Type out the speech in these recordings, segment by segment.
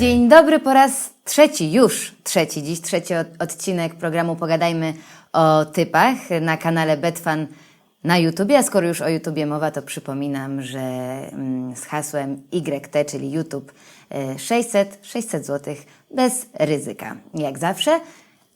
Dzień dobry po raz trzeci, już trzeci, dziś trzeci od, odcinek programu Pogadajmy o typach na kanale Betfan na YouTubie. A skoro już o YouTubie mowa, to przypominam, że mm, z hasłem YT, czyli YouTube e, 600, 600 zł bez ryzyka. Jak zawsze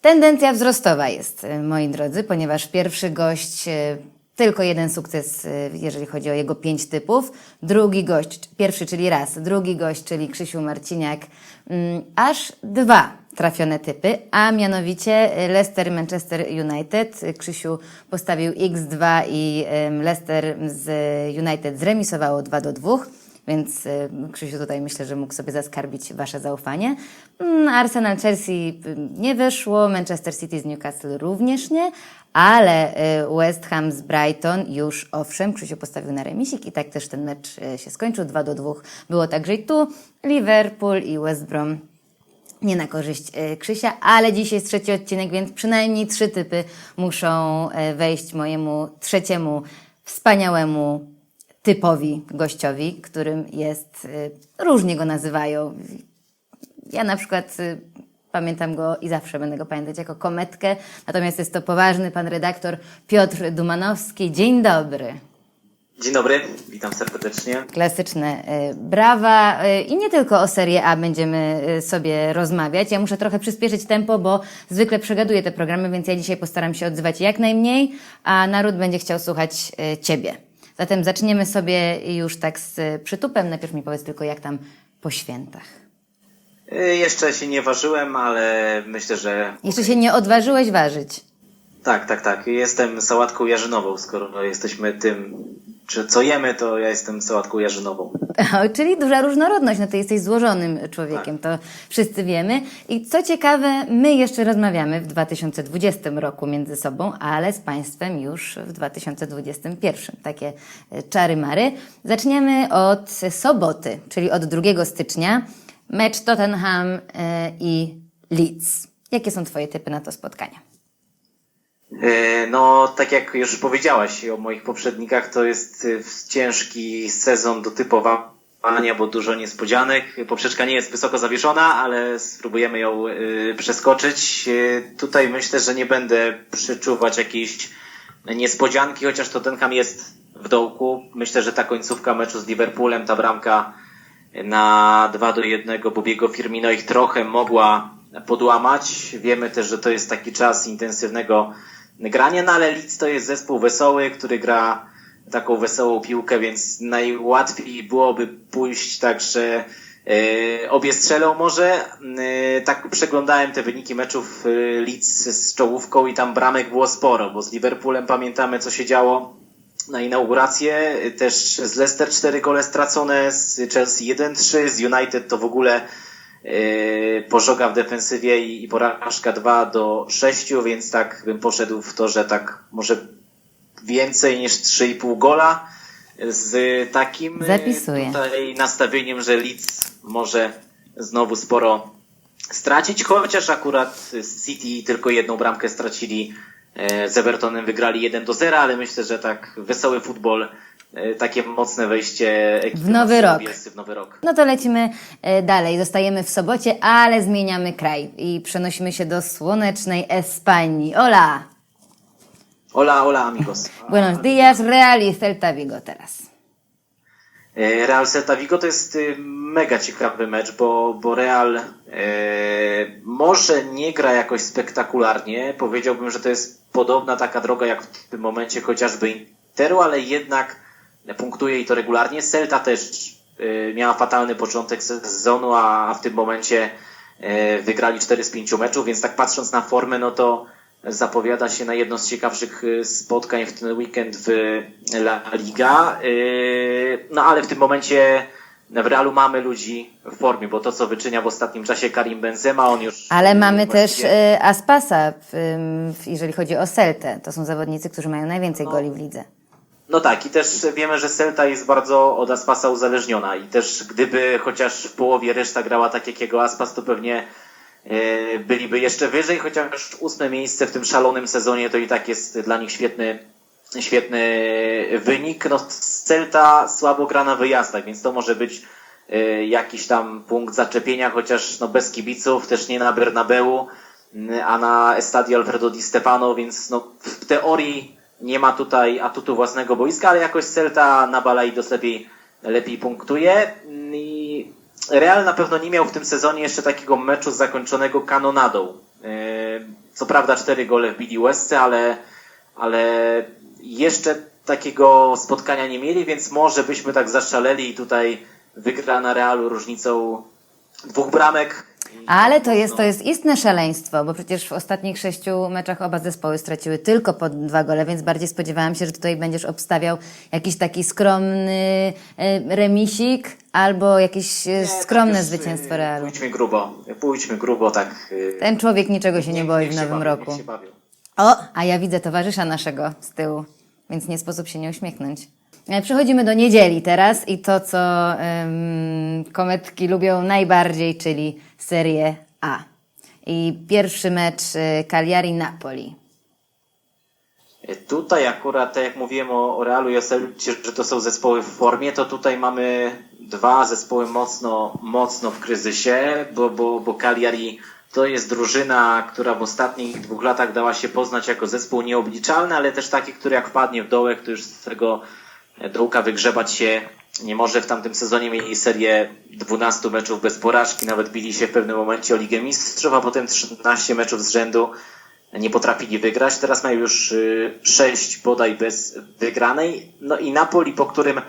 tendencja wzrostowa jest, e, moi drodzy, ponieważ pierwszy gość e, tylko jeden sukces, y, jeżeli chodzi o jego pięć typów. Drugi gość, pierwszy, czyli raz, drugi gość, czyli Krzysiu Marciniak, mm, aż dwa trafione typy, a mianowicie y, Leicester Manchester United. Krzysiu postawił X2 i Leicester z United zremisowało 2 do 2. Więc y, Krzysiu tutaj myślę, że mógł sobie zaskarbić Wasze zaufanie. Mm, Arsenal Chelsea nie wyszło, Manchester City z Newcastle również nie, ale y, West Ham z Brighton już owszem, Krzysiu postawił na remisik i tak też ten mecz y, się skończył 2 do 2. Było także i tu Liverpool i West Brom nie na korzyść e, Krzysia, ale dzisiaj jest trzeci odcinek, więc przynajmniej trzy typy muszą wejść mojemu trzeciemu wspaniałemu typowi gościowi, którym jest, różnie go nazywają. Ja na przykład pamiętam go i zawsze będę go pamiętać jako kometkę, natomiast jest to poważny pan redaktor Piotr Dumanowski. Dzień dobry. Dzień dobry, witam serdecznie. Klasyczne y, brawa y, i nie tylko o Serię A będziemy y, sobie rozmawiać. Ja muszę trochę przyspieszyć tempo, bo zwykle przegaduję te programy, więc ja dzisiaj postaram się odzywać jak najmniej, a naród będzie chciał słuchać Ciebie. Zatem zaczniemy sobie już tak z przytupem. Najpierw mi powiedz tylko, jak tam po świętach. Y, Jeszcze się nie ważyłem, ale myślę, że Jeszcze się nie odważyłeś ważyć. tak, tak, tak. Jestem sałatką jarzynową, skoro jesteśmy tym, że co jemy, to ja jestem sałatką jarzynową. Czyli duża różnorodność, no ty jesteś złożonym człowiekiem, to wszyscy wiemy. I co ciekawe, my jeszcze rozmawiamy w 2020 roku między sobą, ale z Państwem już w 2021. Takie e, czary mary. Zaczniemy od soboty, czyli od 2 stycznia. Mecz Tottenham e, i Leeds. Jakie są Twoje typy na to spotkanie? Y, No, tak jak już powiedziałaś o moich poprzednikach, to jest y, ciężki sezon do typowania, bo dużo niespodzianek. Poprzeczka nie jest wysoko zawieszona, ale spróbujemy ją przeskoczyć. Tutaj myślę, że nie będę przeczuwać jakiejś niespodzianki, chociaż Tottenham jest w dołku. Myślę, że ta końcówka meczu z Liverpoolem, ta bramka na 2 do 1 Bobiego Firmino ich trochę mogła podłamać. Wiemy też, że to jest taki czas intensywnego grania, no ale Leeds to jest zespół wesoły, który gra taką wesołą piłkę, więc najłatwiej byłoby pójść tak, że e, obie strzelą może. E, tak przeglądałem te wyniki meczów e, Leeds z czołówką i tam bramek było sporo, bo z Liverpoolem pamiętamy co się działo na inaugurację. Też z Leicester 4 gole stracone, z Chelsea 1-3, z United to w ogóle yy, pożoga w defensywie i, porażka 2 do 6, więc tak bym poszedł w to, że tak może więcej niż 3,5 gola z takim Zapisuję. tutaj nastawieniem, że Leeds może znowu sporo stracić, chociaż akurat City tylko jedną bramkę stracili z Evertonem wygrali 1 do 0, ale myślę, że tak wesoły futbol, e, takie mocne wejście ekipy W nowy rok. W nowy rok. No to lecimy e, dalej. Zostajemy w sobocie, ale zmieniamy kraj i przenosimy się do słonecznej Espanii. Hola! Hola, hola amigos. Buenos días, Real i Celta Vigo teraz. E, Real Celta Vigo to jest y, mega ciekawy mecz, bo, bo Real e, może nie gra jakoś spektakularnie. Powiedziałbym, że to jest podobna taka droga jak w tym momencie chociażby Interu, ale jednak punktuje i to regularnie. Celta też e, miała fatalny początek sezonu, a, w tym momencie e, wygrali 4 z 5 meczów, więc tak patrząc na formę, no to zapowiada się na jedno z ciekawszych y, spotkań w ten weekend w La Liga. Y, No ale w tym momencie w Realu mamy ludzi w formie, bo to co wyczynia w ostatnim czasie Karim Benzema, on już... Ale mamy też właściwie- Aspasa, w, ym, w, jeżeli chodzi o Celtę. To są zawodnicy, którzy mają najwięcej goli w lidze. No tak, i też wiemy, że Celta jest bardzo od Aspasa uzależniona i też gdyby chociaż w połowie reszta grała tak jak jego Aspas, to pewnie byliby jeszcze wyżej, chociaż ósme miejsce w tym szalonym sezonie to i tak jest dla nich świetny, świetny wynik. No, Celta słabo gra na wyjazdach, więc to może być y, jakiś tam punkt zaczepienia, chociaż no bez kibiców, też nie na Bernabeu, a na Estadio Alfredo Di Stefano, więc no w teorii nie ma tutaj atutu własnego boiska, ale jakoś Celta na Balaidos lepiej, lepiej punktuje Real na pewno nie miał w tym sezonie jeszcze takiego meczu zakończonego kanonadą. Yy, Co prawda cztery gole wbili Łesce, ale, ale jeszcze takiego spotkania nie mieli, więc może byśmy tak zaszaleli i tutaj wygra na Realu różnicą dwóch bramek. Ale to jest, to jest istne szaleństwo, bo przecież w ostatnich sześciu meczach oba zespoły straciły tylko po dwa gole, więc bardziej spodziewałam się, że tutaj będziesz obstawiał jakiś taki skromny e, remisik albo jakieś e, Nie, tak skromne już, zwycięstwo yy, Realu. Pójdźmy grubo, pójdźmy grubo, tak. Ten człowiek niczego się nie niech- boi w nowym bawią, roku. O, a ja widzę towarzysza naszego z tyłu, więc nie sposób się nie uśmiechnąć. E, Przechodzimy do niedzieli teraz i to, co em, kometki lubią najbardziej, czyli Serię A. I pierwszy mecz e, Cagliari-Napoli. Tutaj akurat, tak jak mówiłem o, Realu i o że to są zespoły w formie, to tutaj mamy dwa zespoły mocno, mocno w kryzysie, bo, bo, bo Cagliari to jest drużyna, która w ostatnich dwóch latach dała się poznać jako zespół nieobliczalny, ale też taki, który jak wpadnie w dołek, to już z tego dołka wygrzebać się nie może. W tamtym sezonie mieli serię 12 meczów bez porażki, nawet bili się w pewnym momencie o Ligę Mistrzów, a potem 13 meczów z rzędu nie potrafili wygrać. Teraz mają już y, sześć bodaj bez wygranej. No i Napoli, po którym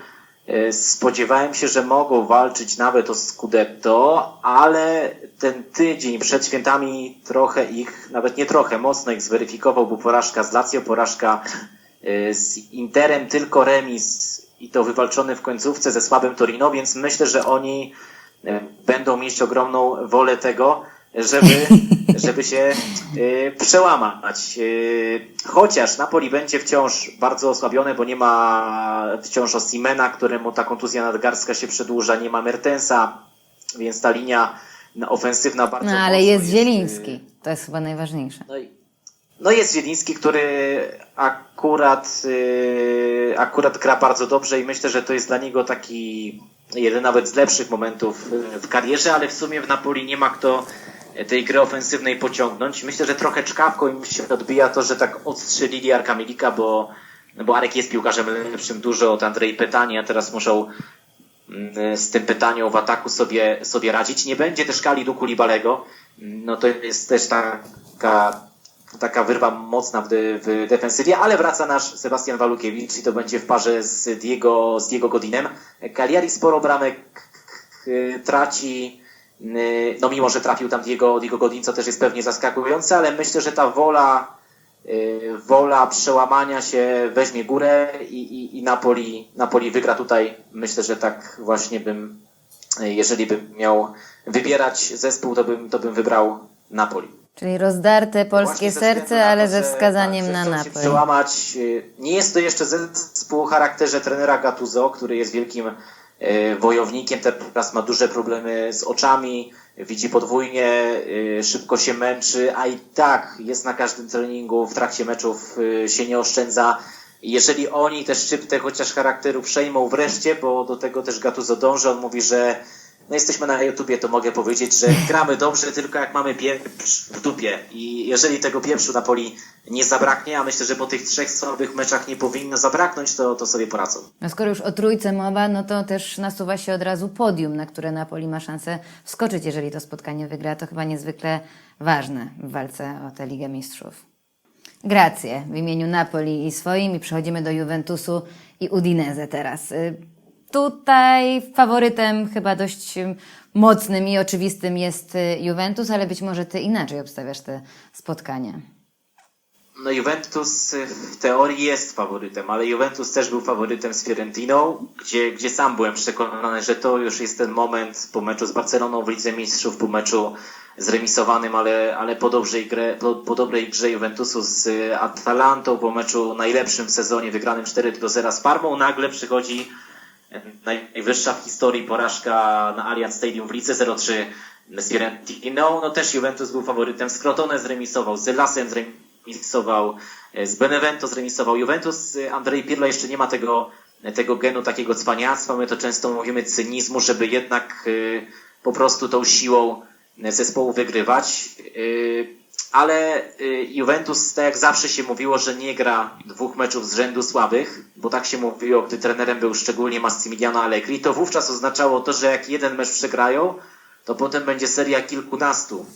y, spodziewałem się, że mogą walczyć nawet o Scudetto, ale ten tydzień przed świętami trochę ich, nawet nie trochę, mocno ich zweryfikował, bo porażka z Lazio, porażka y, z Interem, tylko remis i to wywalczony w końcówce ze słabym Torino, więc myślę, że oni y, będą mieć ogromną wolę tego, żeby, żeby się y, przełamać. Y, chociaż Napoli będzie wciąż bardzo osłabione, bo nie ma wciąż Osimena, któremu ta kontuzja nadgarstka się przedłuża, nie ma Mertensa, więc ta linia ofensywna bardzo No ale jest y, Zieliński, to jest chyba najważniejsze. no, i, no jest Zieliński, który akurat, yy, akurat gra bardzo dobrze i myślę, że to jest dla niego taki jeden nawet z lepszych momentów yy, w karierze, ale w sumie w Napoli nie ma kto tej gry ofensywnej pociągnąć. Myślę, że trochę czkawką im się odbija to, że tak odstrzelili Arka Milika, bo, bo Arek jest piłkarzem lepszym dużo od Andrzej Pytani, a teraz muszą mm, z tym pytaniem w ataku sobie, sobie radzić. Nie będzie też Kalidu Kulibalego. No to jest też taka, taka wyrwa mocna w, de, w defensywie, ale wraca nasz Sebastian Walukiewicz i to będzie w parze z Diego, z Diego Godinem. Cagliari sporo bramek y, traci, y, no mimo, że trafił tam Diego, Diego Godin, co też jest pewnie zaskakujące, ale myślę, że ta wola y, wola przełamania się weźmie górę i, i, i Napoli, Napoli wygra tutaj. Myślę, że tak właśnie bym, jeżeli bym miał wybierać zespół, to bym, to bym wybrał Napoli. Czyli rozdarte polskie ze względu serce, na ale ze że- wskazaniem tak, że na Napoli. przełamać. y, Nie jest to jeszcze zespół o charakterze trenera Gattuso, który jest wielkim y, wojownikiem, teraz ma duże problemy z oczami, widzi podwójnie, y, szybko się męczy, a i tak jest na każdym treningu, w trakcie meczów się nie oszczędza. Jeżeli oni te szczyptę chociaż charakteru przejmą wreszcie, bo do tego też Gattuso dąży, on mówi, że no jesteśmy na YouTubie, to mogę powiedzieć, że gramy dobrze tylko jak mamy pieprz w dupie. I jeżeli tego pieprzu na poli nie zabraknie, a myślę, że po tych trzech słabych meczach nie powinno zabraknąć, to, to sobie poradzą. No skoro już o trójce mowa, no to też nasuwa się od razu podium, na które Napoli ma szansę wskoczyć, jeżeli to spotkanie wygra. To chyba niezwykle ważne w walce o tę Ligę Mistrzów. Gracje w imieniu Napoli i swoim i przechodzimy do Juventusu i Udinese teraz. Tutaj faworytem chyba dość ym, mocnym i oczywistym jest y, Juventus, ale być może ty inaczej obstawiasz te spotkania. No Juventus y, w teorii jest faworytem, ale Juventus też był faworytem z Fiorentiną, gdzie, gdzie sam byłem przekonany, że to już jest ten moment po meczu z Barceloną w Lidze Mistrzów, po meczu zremisowanym, ale, ale po, dobrej grze, po, po dobrej grze Juventusu z y, Atalantą, po meczu najlepszym w sezonie, wygranym 4 do 0 z Parmą, nagle przychodzi najwyższa w historii porażka na Allianz Stadium w Lidze 0-3 z Fiorentiną. No też Juventus był faworytem. Z Crotone zremisował, z Lasem zremisował, z Benevento zremisował. Juventus, Andrzej Pirlo jeszcze nie ma tego tego genu takiego cwaniactwa, my to często mówimy cynizmu, żeby jednak po prostu tą siłą zespołu wygrywać. Ale y, Juventus, tak jak zawsze się mówiło, że nie gra dwóch meczów z rzędu słabych, bo tak się mówiło, gdy trenerem był szczególnie Massimiliano Allegri, to wówczas oznaczało to, że jak jeden mecz przegrają, to potem będzie seria kilkunastu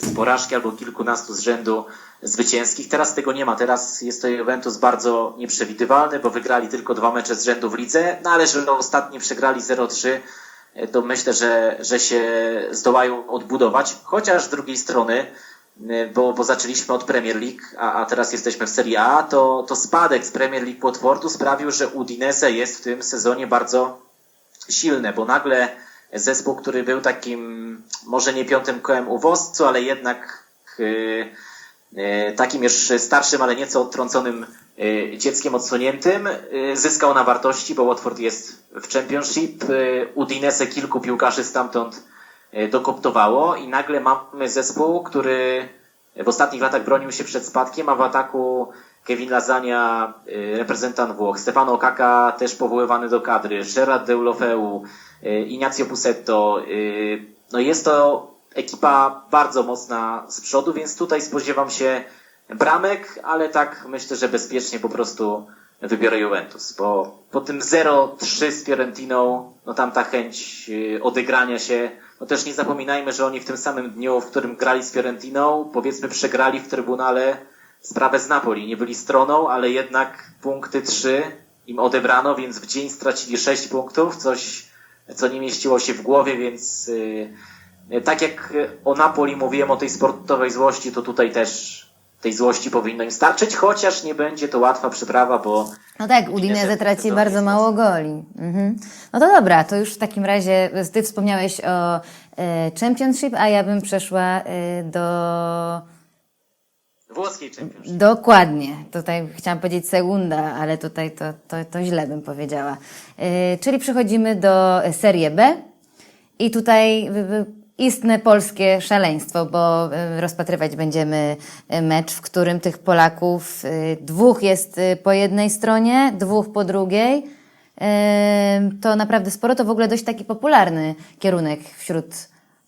z porażki albo kilkunastu z rzędu zwycięskich. Teraz tego nie ma. Teraz jest to Juventus bardzo nieprzewidywalny, bo wygrali tylko dwa mecze z rzędu w lidze, no ale że ostatni przegrali 0-3, to myślę, że, że się zdołają odbudować. Chociaż z drugiej strony, bo, bo zaczęliśmy od Premier League, a, a teraz jesteśmy w Serie A, to, to spadek z Premier League Watfordu sprawił, że Udinese jest w tym sezonie bardzo silne, bo nagle zespół, który był takim, może nie piątym kołem u woscu, ale jednak yy, yy, takim już starszym, ale nieco odtrąconym yy, dzieckiem odsuniętym, yy, zyskał na wartości, bo Watford jest w Championship. Yy, Udinese kilku piłkarzy stamtąd dokoptowało i nagle mamy zespół, który w ostatnich latach bronił się przed spadkiem, a w ataku Kevin Lasagna, yy, reprezentant Włoch, Stefano Kaka też powoływany do kadry, Gerard Deulofeu, Ignacio Pusetto. No jest to ekipa bardzo mocna z przodu, więc tutaj spodziewam się bramek, ale tak myślę, że bezpiecznie po prostu wybiorę Juventus, bo po tym 0-3 z Fiorentiną, no tam ta chęć odegrania się, no też nie zapominajmy, że oni w tym samym dniu, w którym grali z Fiorentiną, powiedzmy przegrali w Trybunale sprawę z Napoli. Nie byli stroną, ale jednak punkty 3 im odebrano, więc w dzień stracili 6 punktów, coś co nie mieściło się w głowie, więc yy, tak jak o Napoli mówiłem o tej sportowej złości, to tutaj też tej złości powinno im starczyć, chociaż nie będzie to łatwa przyprawa, bo... No tak, Udinese traci bardzo mało goli. Mhm. No to dobra, to już w takim razie Ty wspomniałeś o e, Championship, a ja bym przeszła e, do... Włoskiej Championship. Dokładnie. Tutaj chciałam powiedzieć segunda, ale tutaj to, to, to źle bym powiedziała. E, czyli przechodzimy do Serie B i tutaj istne polskie szaleństwo, bo e, rozpatrywać będziemy e, mecz, w którym tych Polaków dwóch jest po jednej stronie, dwóch po drugiej. To naprawdę sporo, to w ogóle dość taki popularny kierunek wśród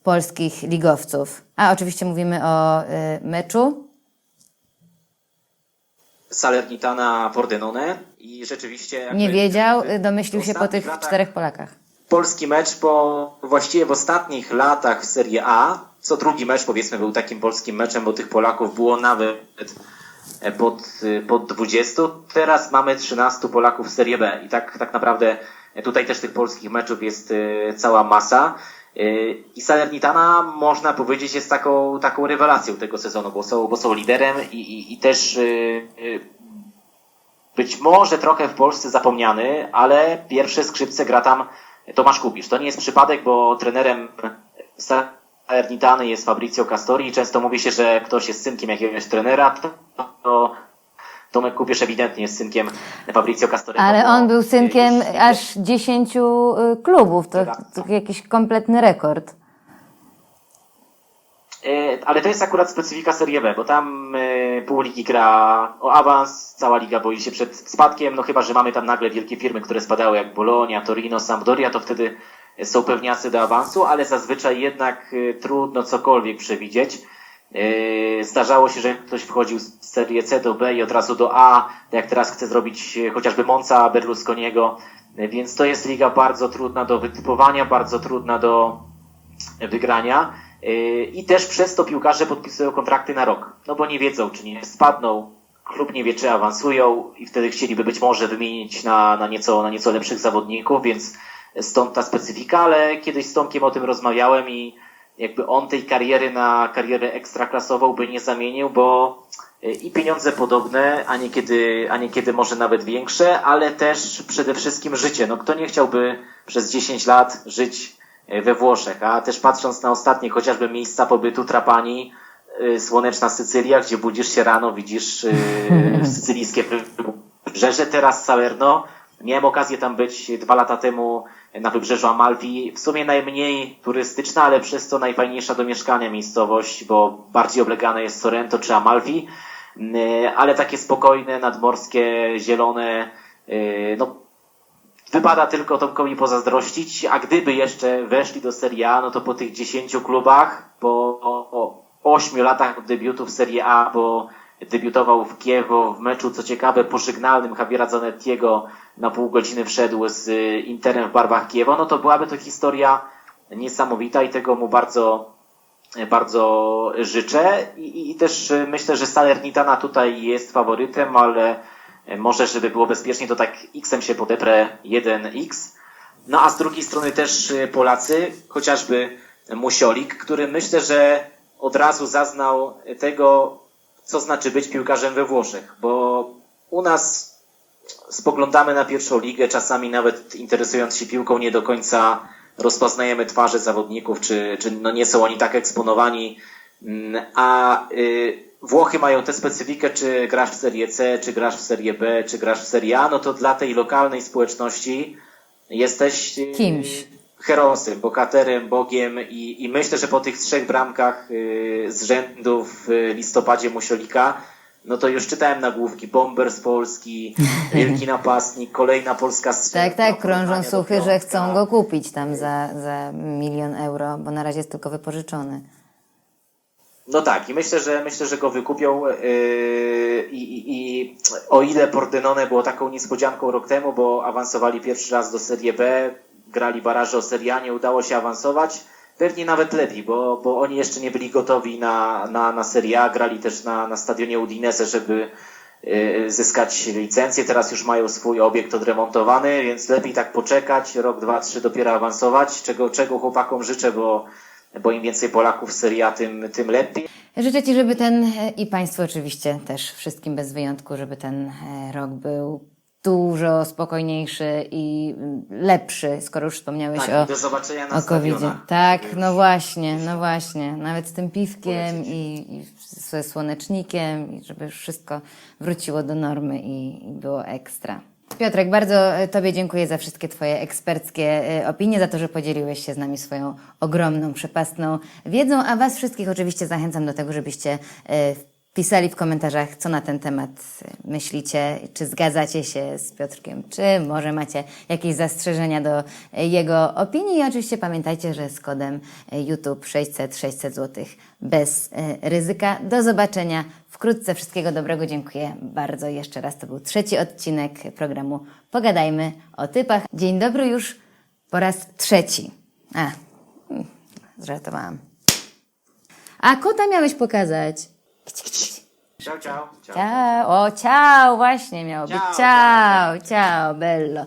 polskich ligowców. A oczywiście mówimy o meczu Salernitana Pordenone i rzeczywiście... Nie wiedział, domyślił się po tych latach, czterech Polakach. Polski mecz, bo właściwie w ostatnich latach w Serie A, co drugi mecz powiedzmy był takim polskim meczem, bo tych Polaków było nawet pod, pod 20. Teraz mamy 13 Polaków w Serie B i tak, tak naprawdę tutaj też tych polskich meczów jest e, cała masa. E, I Salernitana można powiedzieć jest taką, taką rewelacją tego sezonu, bo są, bo są liderem i, i, i też e, być może trochę w Polsce zapomniany, ale pierwsze skrzypce gra tam Tomasz Kubisz. To nie jest przypadek, bo trenerem Salernitany jest Fabrizio Castori i często mówi się, że ktoś jest synkiem jakiegoś trenera, to, to Tomek Kubisz ewidentnie jest synkiem Fabrizio Castori. Ale on był synkiem aż dziesięciu klubów. To, to jakiś kompletny rekord. Ale to jest akurat specyfika Serie B, bo tam pół ligi gra o awans, cała liga boi się przed spadkiem, no chyba, że mamy tam nagle wielkie firmy, które spadały jak Bologna, Torino, Sampdoria, to wtedy są pewniacy do awansu, ale zazwyczaj jednak trudno cokolwiek przewidzieć. Zdarzało się, że ktoś wchodził z Serie C do B i od razu do A, jak teraz chce zrobić chociażby Monza Berlusconiego, więc to jest liga bardzo trudna do wytypowania, bardzo trudna do wygrania. I też przez to piłkarze podpisują kontrakty na rok, no bo nie wiedzą, czy nie spadną, klub nie wie, czy awansują i wtedy chcieliby być może wymienić na, na, nieco, na nieco lepszych zawodników, więc stąd ta specyfika, ale kiedyś z Tomkiem o tym rozmawiałem i jakby on tej kariery na karierę ekstraklasową by nie zamienił, bo i pieniądze podobne, a niekiedy, a niekiedy może nawet większe, ale też przede wszystkim życie. No kto nie chciałby przez 10 lat żyć we Włoszech, a też patrząc na ostatnie chociażby miejsca pobytu Trapani, słoneczna Sycylia, gdzie budzisz się rano, widzisz sycylijskie wybrzeże, teraz Salerno. Miałem okazję tam być dwa lata temu na wybrzeżu Amalfi. W sumie najmniej turystyczna, ale przez to najfajniejsza do mieszkania miejscowość, bo bardziej oblegane jest Sorrento czy Amalfi, ale takie spokojne, nadmorskie, zielone, no wypada tylko Tomkowi pozazdrościć, a gdyby jeszcze weszli do Serie A, no to po tych 10 klubach, po o, o 8 latach od debiutu w Serie A, bo debiutował w Kiewo w meczu, co ciekawe, pożegnalnym Javiera Zanettiego na pół godziny wszedł z y, Interem w barwach Kiewo, no to byłaby to historia niesamowita i tego mu bardzo bardzo życzę. I, i- też y, myślę, że Salernitana tutaj jest faworytem, ale y, może, żeby było bezpiecznie, to tak X-em się podeprę 1X. No a z drugiej strony też y, Polacy, chociażby Musiolik, który myślę, że od razu zaznał tego, co znaczy być piłkarzem we Włoszech, bo u nas spoglądamy na pierwszą ligę, czasami nawet interesując się piłką, nie do końca rozpoznajemy twarze zawodników, czy, czy no nie są oni tak eksponowani. Mm, A y, Włochy mają tę specyfikę, czy grasz w Serie C, czy grasz w Serie B, czy grasz w Serie A, no to dla tej lokalnej społeczności jesteś y, Kimś. herosem, bohaterem, bogiem i, i myślę, że po tych trzech bramkach y, z rzędu w y, listopadzie Musiolika, no to już czytałem nagłówki, bomber z Polski, wielki napastnik, kolejna polska strzelba. Tak, tak, krążą słuchy, że chcą go kupić tam za, za milion euro, bo na razie jest tylko wypożyczony. No tak, i myślę, że myślę, że go wykupią yy, i, i, o ile Pordenone było taką niespodzianką rok temu, bo awansowali pierwszy raz do Serie B, grali baraże o Serie A, nie udało się awansować, pewnie nawet lepiej, bo, bo oni jeszcze nie byli gotowi na, na, na Serie A, grali też na, na stadionie Udinese, żeby yy, zyskać licencję, teraz już mają swój obiekt odremontowany, więc lepiej tak poczekać, rok, dwa, trzy dopiero awansować, czego, czego chłopakom życzę, bo bo im więcej Polaków w Serie A, tym, tym lepiej. Życzę Ci, żeby ten, e, i Państwu oczywiście też, wszystkim bez wyjątku, żeby ten e, rok był dużo spokojniejszy i mm, lepszy, skoro już wspomniałeś Tak, o, do zobaczenia na o covid. Tak, no właśnie, no właśnie. Nawet z tym piwkiem i, i ze słonecznikiem, i żeby już wszystko wróciło do normy i, i było ekstra. Piotrek, bardzo e, Tobie dziękuję za wszystkie Twoje eksperckie e, opinie, za to, że podzieliłeś się z nami swoją ogromną, przepastną wiedzą, a Was wszystkich oczywiście zachęcam do tego, żebyście e, pisali w komentarzach, co na ten temat myślicie, czy zgadzacie się z Piotrkiem, czy może macie jakieś zastrzeżenia do jego opinii. I oczywiście pamiętajcie, że z kodem YouTube 600 600 zł bez e, ryzyka. Do zobaczenia wkrótce. Wszystkiego dobrego. Dziękuję bardzo jeszcze raz. To był trzeci odcinek programu Pogadajmy o typach. Dzień dobry już po raz trzeci. A, mm, zżartowałam. A kota miałeś pokazać. Ciao, ciao. ciao. Ciao, o ciao, właśnie miało być. Ciao, Ciao, ciao, bello.